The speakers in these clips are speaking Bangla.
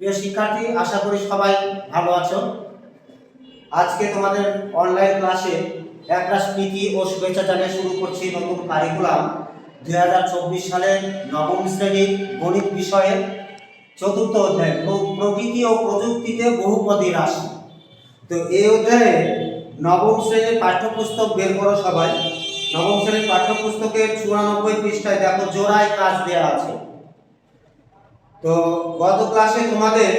প্রিয় শিক্ষার্থী, আশা করি সবাই ভালো আছো। আজকে তোমাদের অনলাইন ক্লাসে একটা স্মৃতি ও শুভেচ্ছা জানিয়ে শুরু করছি নতুন কারিকুলাম দুই হাজার চব্বিশ সালের নবম শ্রেণির গণিত বিষয়ে। চতুর্থ অধ্যায় প্রকৃতি ও প্রযুক্তিতে বহুপদী রাশি তো এই অধ্যায়ে নবম শ্রেণির পাঠ্যপুস্তক বের করো সবাই। নবম শ্রেণির পাঠ্যপুস্তকের চুরানব্বই পৃষ্ঠায় দেখো, জোড়ায় কাজ দেওয়া আছে। তো গত ক্লাসে তোমাদের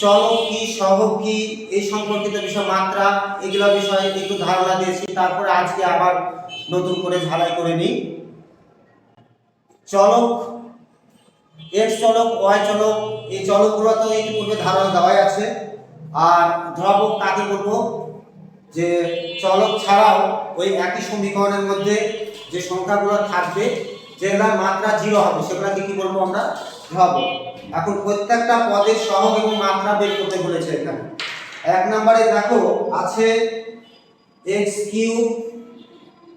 চলক কি সহগ কি, এই সম্পর্কিত বিষয়, মাত্রা, এগুলো বিষয়ে একটু ধারণা দিয়েছি। তারপরে আজকে আবার নতুন করে ঝালাই করে নিই। চলক এক্স চলক, ওয়াই চলক, এই চলকগুলো তো ইতিপূর্বে ধারণা দেওয়াই আছে। আর ধ্রুবক কাকে বলব যে চলক ছাড়াও ওই একই সমীকরণের মধ্যে যে সংখ্যাগুলো থাকবে, যেগুলোর মাত্রা জিরো হবে, সেগুলোকে কি বলব আমরা? ধ্রুবক এখন প্রত্যেকটা পদের সহগ এবং মাত্রা বের করতে বলেছে এখানে। এক নম্বরে দেখো, আছে এক্স কিউব,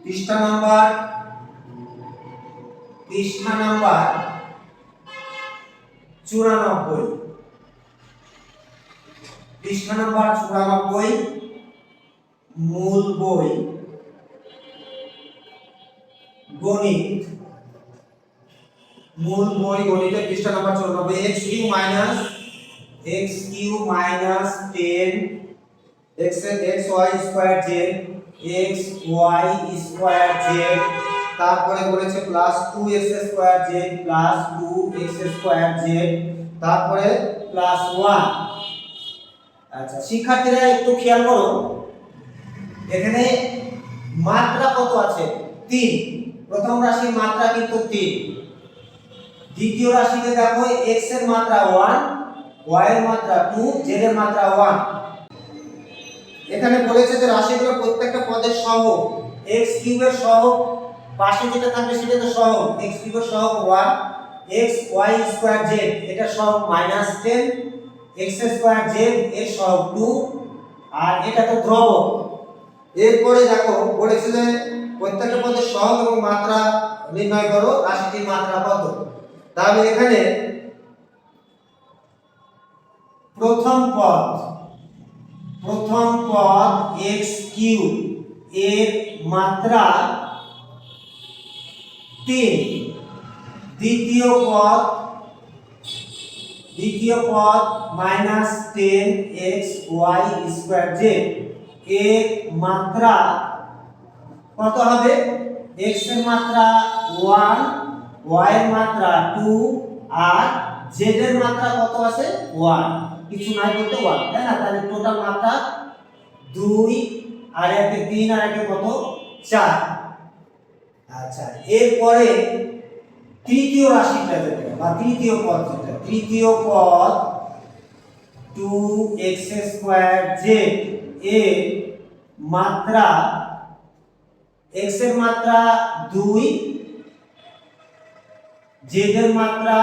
পৃষ্ঠা নাম্বার পৃষ্ঠা নাম্বার চুরানব্বই। পৃষ্ঠা নাম্বার চুরানব্বই, মূল বই, গণিত। মূল বই গণিতের পৃষ্ঠা নাম্বার চুরানব্বই x cube minus x cube minus ten x x y square z x y square z তারপরে বলেছে plus two x square z plus two x square z তারপরে প্লাস ওয়ান আচ্ছা শিক্ষার্থীরা একটু খেয়াল করো। এখানে মাত্রা কত আছে? তিন। প্রথম রাশির মাত্রা কিন্তু তিন। দ্বিতীয় রাশিতে দেখো, x এর মাত্রা ওয়ান y এর মাত্রা টু z এর মাত্রা ওয়ান এখানে বলেছে যে রাশিগুলো প্রত্যেকটা পদের সহগ। x কিউবের সহগ, পাশে যেটা থাকবে সেটা তো সহগ। x কিউবের সহগ 1 x, y স্কয়ার z, এটা সহগ minus ten x square z, এর সহগ 2 আর এটা তো ধ্রুবক এরপরে দেখো, বলেছে যে প্রত্যেকটা পদের সহগ এবং মাত্রা নির্ণয় করো, রাশিটির মাত্রা কত? তাহলে এখানে প্রথম পদ প্রথম পদ এক্স কিউ এর মাত্রা 3 দ্বিতীয় পদ দ্বিতীয় পদ minus ten x y square z এর মাত্রা কত হবে? এক্সের মাত্রা ওয়ান ওয়াই এর মাত্রা টু আর জেড এর মাত্রা কত আছে? ওয়ান। কিছু নাই বলতে ওয়ান, তাই না? তাহলে টোটাল মাত্রা দুই আর একে তিন আর একে কত? চার। আচ্ছা এরপরে তৃতীয় রাশিটা যেটা বা তৃতীয় পদ যেটা, তৃতীয় পদ টু এক্স স্কোয়ার জেড এর মাত্রা এক্সের মাত্রা দুই জেড এর মাত্রা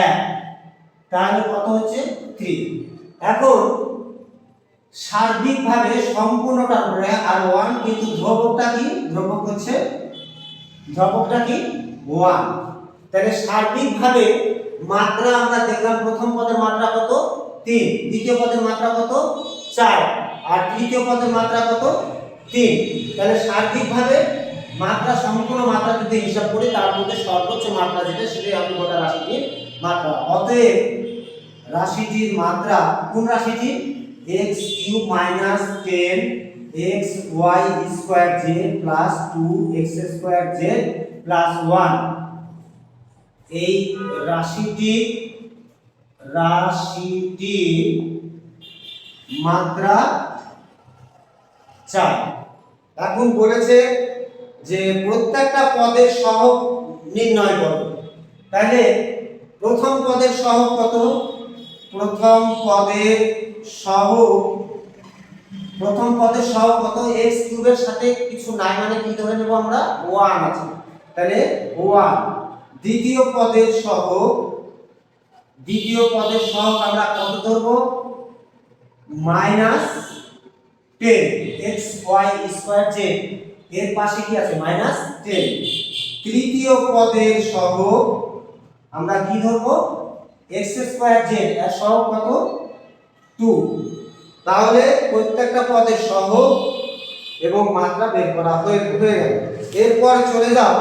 এক, তাহলে কত হচ্ছে থ্রি এখন সার্বিকভাবে সম্পূর্ণটা ধরে আর ওয়ান কিন্তু ধ্রুবকটা কি? ধ্রুবক হচ্ছে, ধ্রুবকটা কি? ওয়ান তাহলে সার্বিকভাবে মাত্রা আমরা দেখলাম প্রথম পদের মাত্রা কত? তিন। দ্বিতীয় পদের মাত্রা কত? চার। আর তৃতীয় পদের মাত্রা কত? তিন। তাহলে সার্বিকভাবে মাত্রা, সম্পূর্ণ মাত্রা যদি হিসাব করি, তার মধ্যে সর্বোচ্চ মাত্রা যেটা, সেটাই আমি গোটা রাশিটির মাত্রা। অতএব রাশিটির মাত্রা, কোন রাশিটি? X cube minus ten x y square z plus two x square z plus one. এই রাশিটি রাশিটি মাত্রা চার। এখন বলেছে যে প্রত্যেকটা পদের সহগ নির্ণয় করো। তাহলে প্রথম পদের সহগ কত প্রথম পদের সহগ, প্রথম পদের সহগ কত? এক্স কিউবের সাথে কিছু নাই মানে কি ধরে নেব আমরা? ওয়ান আছে। তাহলে ওয়ান দ্বিতীয় পদের সহগ, দ্বিতীয় পদের সহগ আমরা কত ধরবো? Minus ten x y square z এর পাশে কি আছে? মাইনাস টেন তৃতীয় পদের সহগ আমরা কি ধরবো? এক্স স্কোয়ার জেড এর সহগ কত? টু। তাহলে প্রত্যেকটা পদের সহগ এবং মাত্রা বের করা হয়ে হয়ে গেল। এরপর চলে যাও।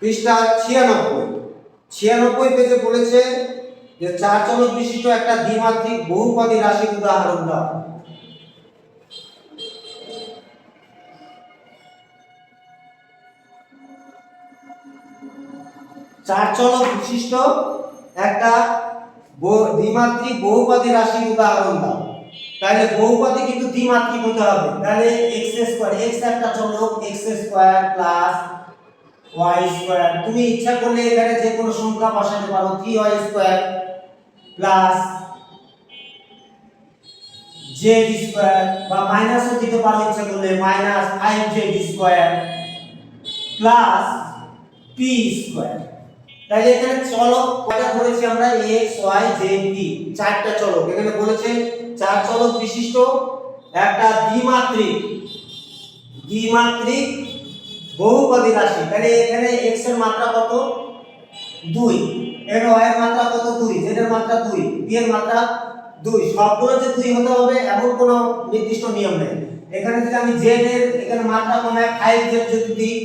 পৃষ্ঠা ছিয়ানব্বই। ছিয়ানব্বই পেজে বলেছে যে চার চলক বিশিষ্ট একটা দ্বিমাত্রিক বহুপদী রাশির উদাহরণ দাও। চার চলক বিশিষ্ট একটা দ্বিমাত্রিক বহুপদী রাশির উদাহরণ দাও। তাহলে বহুপদী কিন্তু দ্বিমাত্রিক হতে হবে। তাহলে এক্স স্কোয়ার এক্স একটা চলক x square plus y square তুমি ইচ্ছা করলে এখানে যে কোনো সংখ্যা বসাতে পারো three y square plus z square বা মাইনাসও দিতে পারো ইচ্ছা করলে minus five z square plus p square তাহলে এখানে চলক কয়টা ধরেছি আমরা? X y z p. চারটা চলক। এখানে বলেছে চার চলক বিশিষ্ট। একটা দ্বিমাত্রিক। দ্বিমাত্রিক বহুপদী রাশি। তাহলে এখানে x এর মাত্রা কত? 2 এর y এর মাত্রা কত? 2 z এর মাত্রা 2 p এর মাত্রা 2 সবগুলো যে 2 হতে হবে, এমন কোনো নির্দিষ্ট নিয়ম নেই। এখানে যদি আমি z এর, এখানে মাত্রা কমায় 5 z যদি দিই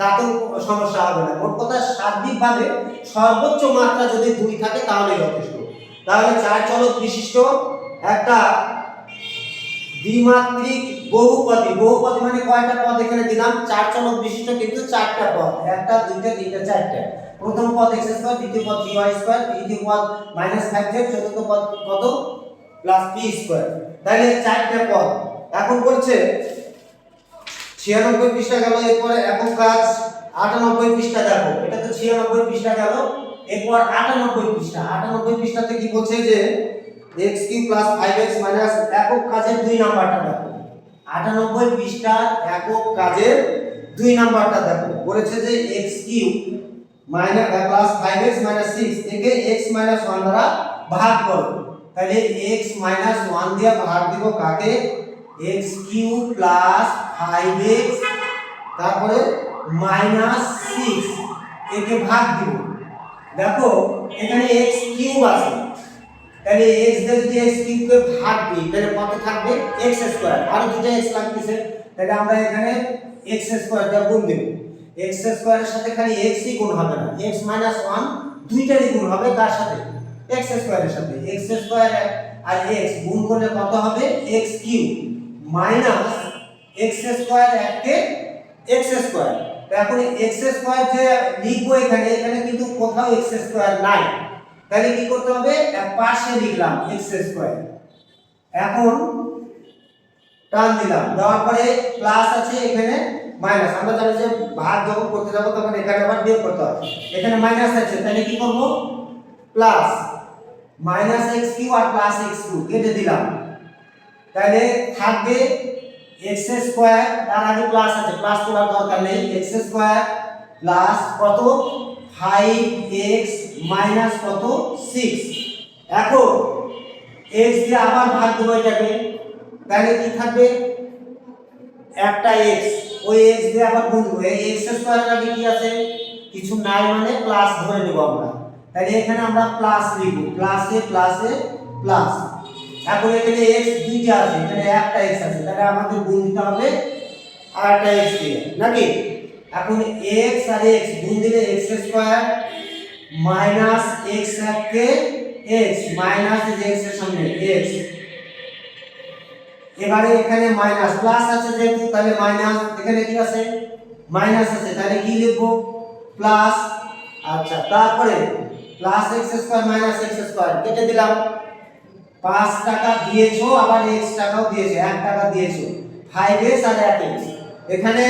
তাতেও সমস্যা হবে না। মোট কথা সার্বিকভাবে সর্বোচ্চ মাত্রা যদি 2 থাকে, তাহলে যথেষ্ট। তাহলে চার চলক বিশিষ্ট একটা দ্বিমাত্রিক বহুপদী। বহুপদী মানে কয়টা পদ এখানে দিলাম? চার চলক বিশিষ্ট কিন্তু চারটা পদ। একটা, দুইটা, তিনটা, চারটা। প্রথম পদ এক্স স্কয়ার দ্বিতীয় পদ থ্রি ওয়াই স্কয়ার তৃতীয় পদ মাইনাস ফাইভ জেড চতুর্থ পদ কত? প্লাস পি স্কোয়ার তাহলে চারটা পদ। এখন বলছে ছিয়ানব্বই পৃষ্ঠা গেল, এরপরে এখন কাজ আটানব্বই পৃষ্ঠা, দেখো, এটা তো ছিয়ানব্বই পৃষ্ঠা গেল, এরপর আটানব্বই পৃষ্ঠা। আটানব্বই পৃষ্ঠাতে কি বলছে যে x cube plus five x minus একক কাজের দুই নাম্বারটা দেখো। আটানব্বই পৃষ্ঠার একক কাজের দুই নাম্বারটা দেখো। বলেছে যে x cube minus plus five x minus six একে এক্স মাইনাস ওয়ান দ্বারা ভাগ করো। তাহলে এক্স মাইনাস ওয়ান দিয়ে ভাগ দিব কাকে? X cube plus five x তারপরে মাইনাস সিক্স একে ভাগ দিব। দেখো, এখানে এক্স কিউব আছে। তাহলে x দিয়ে যদি x কিউব কে ভাগ দিই, তাহলে কত থাকবে? X স্কয়ার আর দুটো x লাগতেছে। তাহলে আমরা এখানে x স্কয়ার দিয়ে গুণ দেব। X স্কয়ারের সাথে খালি x ই গুণ হবে না। X 1 দুইটারই গুণ হবে কার সাথে? X স্কয়ারের সাথে। X স্কয়ার আর x গুণ করলে কত হবে? X cube minus x square এককে x স্কয়ার এখন x স্কয়ার যে লিখব এখানে এখানে কিন্তু কোথাও x স্কয়ার নাই। তাহলে কি করতে হবে? পাশে লিখলাম x স্কয়ার এখন টান দিলাম। দেওয়ার পরে প্লাস আছে এখানে মাইনাস আমরা জানি যে ভাগ যখন করতে যাব তখন এখানে আবার বিয়োগ করতে হয় এখানে মাইনাস আছে, তাহলে কি করব? প্লাস মাইনাস এক্স কিউ আর প্লাস এক্স কিউ কেটে দিলাম। তাহলে থাকবে এক্স স্কয়ার, তার আগে প্লাস আছে প্লাস তোলার দরকার নেই এক্স স্কয়ার প্লাস কত? ফাইভ এক্স মাইনাস কত? সিক্স এখন এক্স দিয়ে আবার ভাগ দেবো এটাকে। তাহলে কি থাকবে? একটা এক্স ওই এক্স দিয়ে আবার গুণ দেবো। এক্স স্কয়ারের আগে কি আছে? কিছু নাই মানে প্লাস ধরে নেব আমরা। তাহলে এখানে আমরা প্লাস লিখব। প্লাসে প্লাসে প্লাস এখন এখানে এক্স দুইটা আছে, এখানে একটা এক্স আছে, তাহলে আমাদের গুণ দিতে হবে আর একটা এক্স দিয়ে, নাকি? এখন এক্স আর এক্স গুণ দিলে এক্স স্কয়ার মাইনাস এক্স এককে এক্স মাইনাস এক্সের সামনে এক্স এবারে এখানে মাইনাস প্লাস আছে যেহেতু, তাহলে মাইনাস এখানে কি আছে? মাইনাস আছে, তাহলে কি লিখব? প্লাস আচ্ছা তারপরে plus x square minus x square কেটে দিলাম। পাঁচ টাকা দিয়েছ, আবার এক্স টাকাও দিয়েছ, এক টাকা দিয়েছ। ফাইভ এক্স আর এক এক্স এখানে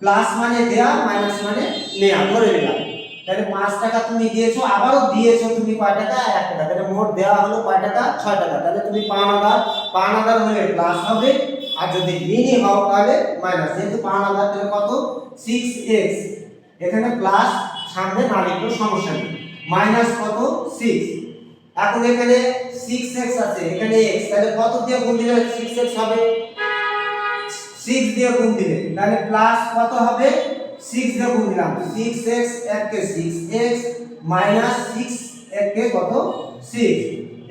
প্লাস মানে দেয়া মাইনাস মানে নেয়া, ধরে নিলাম। তাহলে পাঁচ টাকা তুমি দিয়েছ, আবারও দিয়েছ তুমি কয় টাকা? এক টাকা। তাহলে মোট দেওয়া হলো কয় টাকা? ছয় টাকা। তাহলে তুমি পান হাজার পান হাজার হলে প্লাস হবে। আর যদি ঋণী হও তাহলে মাইনাস যেহেতু পান হাজার তাহলে কত? সিক্স এক্স এখানে প্লাস সামনে না লিখলেও সমস্যা নেই। মাইনাস কত? সিক্স এখন এখানে সিক্স এক্স আছে, এখানে এক্স তাহলে কত দিয়ে গুণ দিলে সিক্স এক্স হবে? সিক্স দিয়ে গুণ দিলে, তাহলে প্লাস কত হবে? সিক্স দিয়ে গুণ দিলাম সিক্স এক্স এককে সিক্স এক্স মাইনাস সিক্স একে কত? সিক্স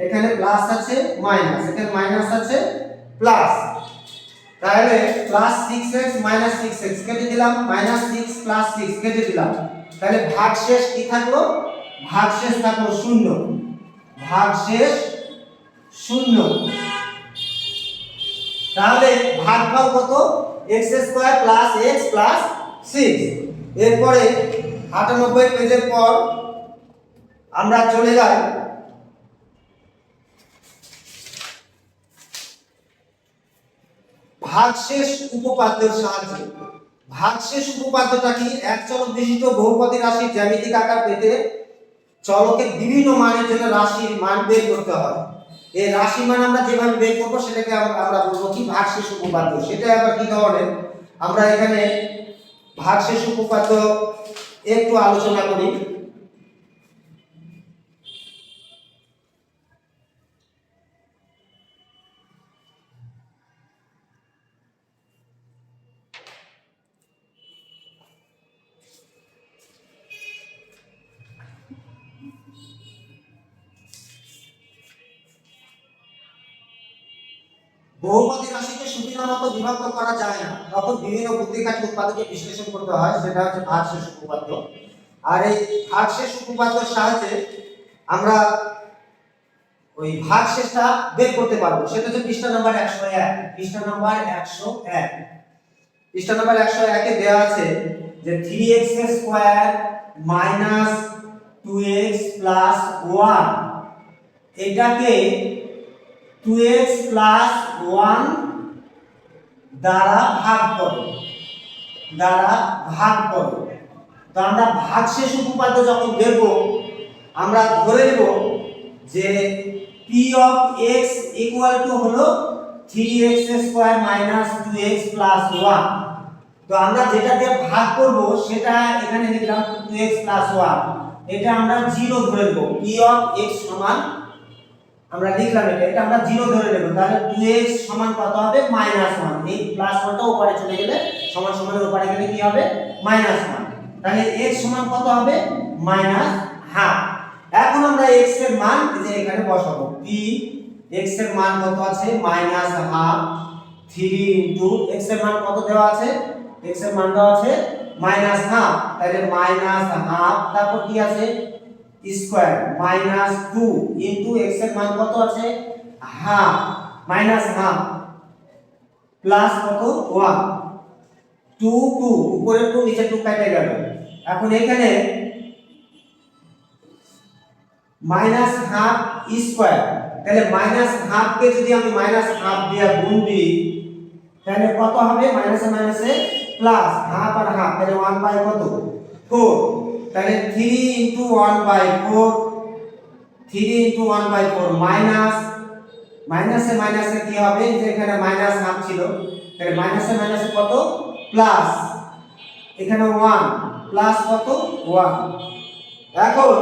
এখানে প্লাস আছে মাইনাস এখানে মাইনাস আছে প্লাস তাহলে plus six x minus six x কেটে দিলাম মাইনাস সিক্স প্লাস সিক্স কেটে দিলাম, তাহলে ভাগশেষ কি থাকল? ভাগশেষ থাকল শূন্য। ভাগশেষ শূন্য। তাহলে ভাগফল কত? X square plus x plus six এরপরে আটানব্বই পেজের পর আমরা চলে যাই। ভাগশেষ উপপাদ্যের সাহায্যে। ভাগশেষ উপপাদ্যটা কি এক চলক বিশিষ্ট বহুপদী রাশির জ্যামিতিক আকার পেতে চলকের বিভিন্ন মানের জন্য রাশির মান বের করতে হয়। এই রাশি মান আমরা যেভাবে বের করব সেটাকে আমরা বলব কি ভাগশেষ উপপাদ্য। সেটা আবার কি ধরনের? আমরা এখানে ভাগশেষ উপপাদ্য একটু আলোচনা করি। বহুপদী রাশিকে সুবিধা মতো বিভক্ত করা যায় না। তখন বিভিন্ন বুদ্ধিকাঠি উৎপাদকে বিশ্লেষণ করতে হয়, সেটা হচ্ছে ভাগশেষ উপপাদ্য। আর এই ভাগশেষ উপপাদ্যের সাহায্যে আমরা ওই ভাগশেষটা বের করতে পারব। সেটা হচ্ছে পৃষ্ঠা নাম্বার একশো এক। পৃষ্ঠা নাম্বার একশো এক। পৃষ্ঠা নাম্বার একশো একে দেওয়া আছে যে three x square minus two x plus one এটাকে টু প্লাস ওয়ান দ্বারা ভাগ করো। দ্বারা ভাগ করো। তো আমরা ভাগশেষ উপপাদ্য যখন দেখব, আমরা ধরে নেব যে p of x equal to হলো three x square minus two x plus one তো আমরা যেটা দিয়ে ভাগ করব, সেটা এখানে লিখলাম টু এক্স প্লাস ওয়ান এটা আমরা জিরো ধরে নেব। পি অফ এক্স সমান আমরা লিখলাম এটা এটা আমরা জিরো ধরে নেব, তাহলে 2x সমান কত হবে? মাইনাস ওয়ান এই প্লাস ওয়ানটা ওপারে চলে গেলে সমান সমানের ওপারে গেলে কি হবে? মাইনাস ওয়ান তাহলে x সমান কত হবে? মাইনাস হাফ এখন আমরা এক্সের মান যে এখানে বসাবো। p এক্সের মান কত আছে? মাইনাস হাফ 3 ইনটু এক্সের মান কত দেওয়া আছে? এক্সের মান দেওয়া আছে মাইনাস হাফ তাহলে মাইনাস হাফ তারপর কি আছে? স্কয়ার মাইনাস টু ইন্টু এক্সের মান কত আছে? হাফ মাইনাস হাফ প্লাস কত? ওয়ান টু টু উপরে টু নিচে টু কেটে গেল। এখন এখানে মাইনাস হাফ স্কয়ার তাহলে মাইনাস হাফ কে যদি আমি মাইনাস হাফ দিয়ে গুণ দিই, তাহলে কত হবে? মাইনাসে মাইনাসে প্লাস হাফ আর হাফ তাহলে ওয়ান বাই কত? ফোর তাহলে three into one by four three into one by four minus মাইনাসে মাইনাসে কি হবে? যে এখানে মাইনাস হাফ ছিল, তাহলে মাইনাসে মাইনাসে কত? প্লাস এখানে ওয়ান প্লাস কত? ওয়ান এখন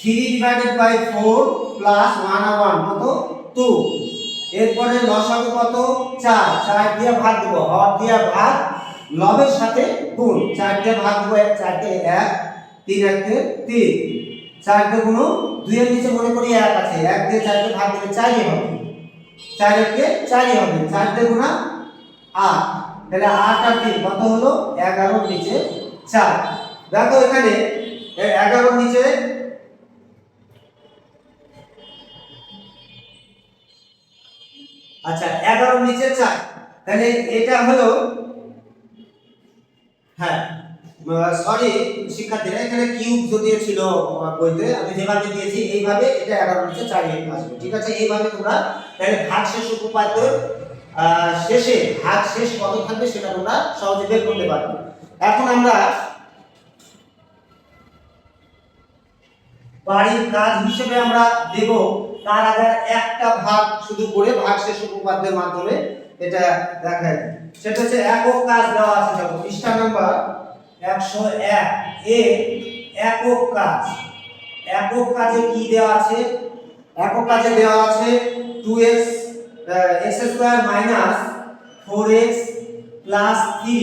three divided by four plus one R one কত? টু এরপরে লসাগু কত? চার। চার দিয়ে ভাগ দেবো। হর দিয়ে ভাগ লবের সাথে গুণ। চারটে ভাগ এক চারটে এক, তিন একে তিন। চারটে গুণ দুইয়ের নিচে মনে করি এক আছে। এক দিয়ে চারটে ভাগ দিলে চারই হবে। চার একে চারই হবে। চারটে গুণা আট। তাহলে আট আর তিন কত হলো? এগারোর নিচে চার। দেখো এখানে এগারোর নিচে আচ্ছা এগারোর নিচে চার। তাহলে এটা হলো হ্যাঁ। সরি শিক্ষার্থীরা, এখানে কিউব যদিও ছিল বইতে, আমি যেভাবে দিয়েছি, এইভাবে এটা এগারো নিচে চার আসবে ঠিক আছে? এইভাবে তোমরা তাহলে ভাগ শেষ উপপাদ্য শেষে ভাগ শেষ কত থাকবে সেটা তোমরা সহজে বের করতে পারবে। এখন আমরা বাড়ির কাজ হিসেবে আমরা দেব, তার আগে একটা ভাগ শুধু করে ভাগ শেষ উপপাদ্যের মাধ্যমে এটা দেখায় সেটা হচ্ছে একক কাজ দেওয়া আছে দেখো, পৃষ্ঠা নাম্বার একশো এক। এ একক কাজ। একক কাজে কি দেওয়া আছে? একক কাজে দেওয়া আছে two x x square minus four x plus three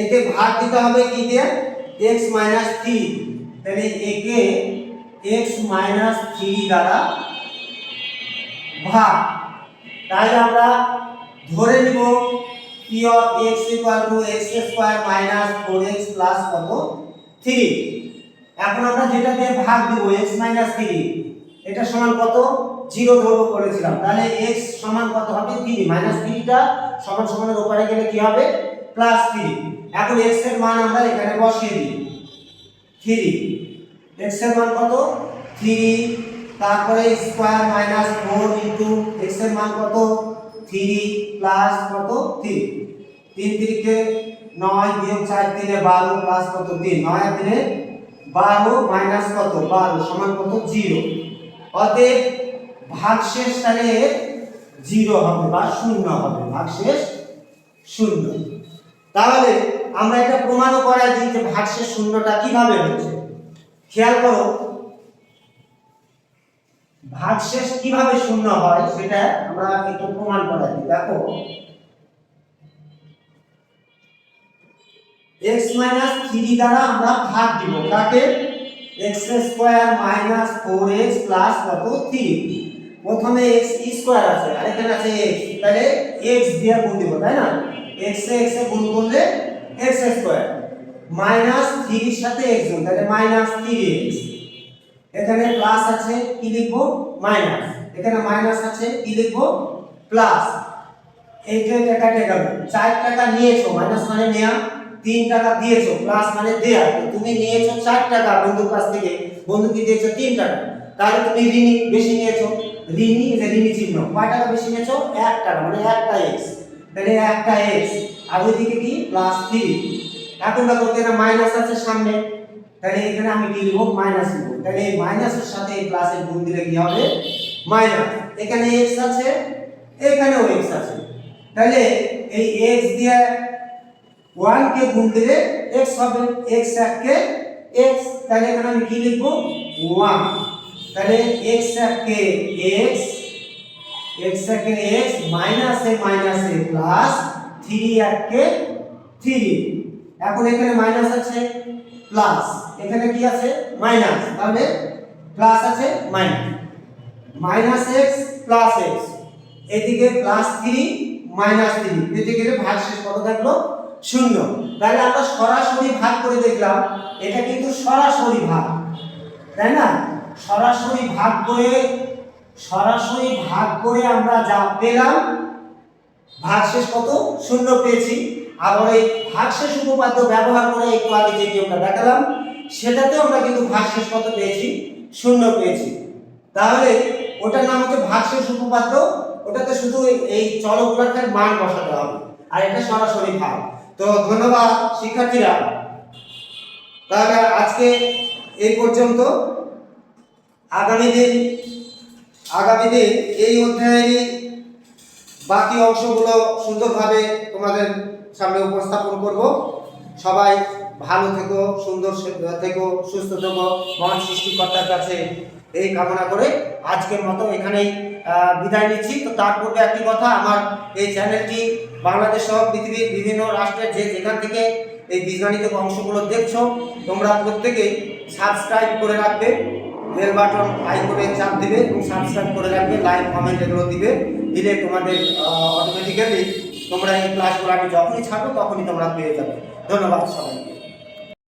একে ভাগ দিতে হবে কি দিয়ে? এক্স মাইনাস থ্রি তাহলে একে এক্স মাইনাস থ্রি দ্বারা ভাগ। তাই আমরা ধরে নিব of x equal to x square minus four x plus কত? থ্রি এখন আমরা যেটা দিয়ে ভাগ দিব এক্স মাইনাস থ্রি এটা সমান কত? জিরো ধরবো করেছিলাম। তাহলে এক্স সমান কত হবে? থ্রি মাইনাস থ্রিটা সমান সমানের উপরে গেলে কি হবে? প্লাস থ্রি এখন এক্সের মান আমরা এখানে বসিয়ে দিই। থ্রি এক্সের মান কত? থ্রি তারপরে স্কোয়ার মাইনাস ফোর ইন্টু এক্সের মান কত? থ্রি প্লাস কত? থ্রি তিন তিরিকে নয় বিয়োগ চার তিনে বারো প্লাস কত? তিন। নয় তিনে বারো মাইনাস কত? বারো সমান কত? জিরো। অতএব ভাগশেষ তাহলে জিরো হবে বা শূন্য হবে। ভাগশেষ শূন্য। তাহলে আমরা এটা প্রমাণও করাই দিই যে ভাগশেষ শূন্যটা কীভাবে হচ্ছে। খেয়াল করো, ভাগশেষ কীভাবে শূন্য হয় সেটা আমরা একটু প্রমাণ করাই দিই। দেখো x মাইনাস থ্রি দ্বারা আমরা ভাগ দিব। কাকে? X square minus four x plus কত? থ্রি প্রথমে x স্কোয়ার আছে আর এখানে আছে x তাহলে x দিয়ে গুণ দিব, তাই না? X এ x এ গুণ করলে x স্কোয়ার মাইনাস থ্রির সাথে x গুণ, তাহলে মাইনাস থ্রি এক্স এখানে প্লাস আছে, কি লিখব? মাইনাস এখানে মাইনাস আছে, কি লিখব? প্লাস এই যে টাকা টাকা চার টাকা নিয়েছো মাইনাস মানে নেয়া। তিন টাকা দিয়েছ প্লাস মানে দেয়া। তুমি নিয়েছো চার টাকা বন্ধুর কাছ থেকে। বন্ধুকে দিয়েছ তিন টাকা। তাহলে তুমি ঋণী বেশি নিয়েছো। ঋণী যে ঋণী চিহ্ন? কয় টাকা বেশি নিয়েছো? এক টাকা মানে একটা এক্স তাহলে একটা এক্স আর ওইদিকে কি? প্লাস থ্রি এখন দেখো, এখানে মাইনাস আছে সামনে। তাহলে এখানে আমি কি লিখব মাইনাস লিখব তাহলে এই মাইনাসের সাথে এই প্লাসের গুণ দিলে কি হবে? মাইনাস এখানে এক্স আছে, এখানেও এক্স আছে। তাহলে এই এক্স দিয়ে ওয়ান কে গুণ দিলে এক্স হবে এক্স এককে এক্স তাহলে এখানে আমি কি লিখব? ওয়ান। তাহলে এক্স এককে এক্স এক্স এককে এক্স মাইনাস এ মাইনাস এ প্লাস থ্রি এককে থ্রি এখন এখানে মাইনাস আছে প্লাস এখানে কি আছে? মাইনাস তাহলে প্লাস আছে minus minus x plus x এদিকে প্লাস থ্রি মাইনাস থ্রি এদিকে ভাগ শেষ কত থাকল? শূন্য। তাহলে আমরা সরাসরি ভাগ করে দেখলাম, এটা কিন্তু সরাসরি ভাগ, তাই না? সরাসরি ভাগ করে, সরাসরি ভাগ করে আমরা যা পেলাম, ভাগশেষ কত? শূন্য পেয়েছি। আবার এই ভাগশেষ উপপাদ্য ব্যবহার করে একটু আগে যে নিয়মটা দেখালাম সেটাতে আমরা কিন্তু ভাগশেষ কত পেয়েছি? শূন্য পেয়েছি। তাহলে ওটার নাম হচ্ছে ভাগশেষ উপপাদ্য, ওটাতে শুধু এই- চলগুলোর মান বসাতে হবে, আর এটা সরাসরি ভাগ। তো ধন্যবাদ শিক্ষার্থীরা। তাহলে আজকে এই পর্যন্ত। আগামী দিন আগামী দিন এই অধ্যায়েরই বাকি অংশগুলো সুন্দরভাবে তোমাদের সামনে উপস্থাপন করব। সবাই ভালো থেকো, সুন্দর থেকো, সুস্থ থেকো, মহান সৃষ্টিকর্তার কাছে এই কামনা করে আজকের মতো এখানেই বিদায় নিচ্ছি। তো তার পূর্বে একটি কথা, আমার এই চ্যানেলটি বাংলাদেশ সহ পৃথিবীর বিভিন্ন রাষ্ট্রের যে যেখান থেকে এই বীজগণিত অংশগুলো দেখছ, তোমরা প্রত্যেকেই সাবস্ক্রাইব করে রাখবে বেল বাটন আইকনে চাপ দিবে সাবস্ক্রাইব করে রাখবে লাইক কমেন্ট এগুলো দিবে, দিলে তোমাদের অটোমেটিক্যালি তোমরা এই ক্লাসগুলো আমি যখনই ছাড়বো তখনই তোমরা পেয়ে যাবে। ধন্যবাদ সবাইকে।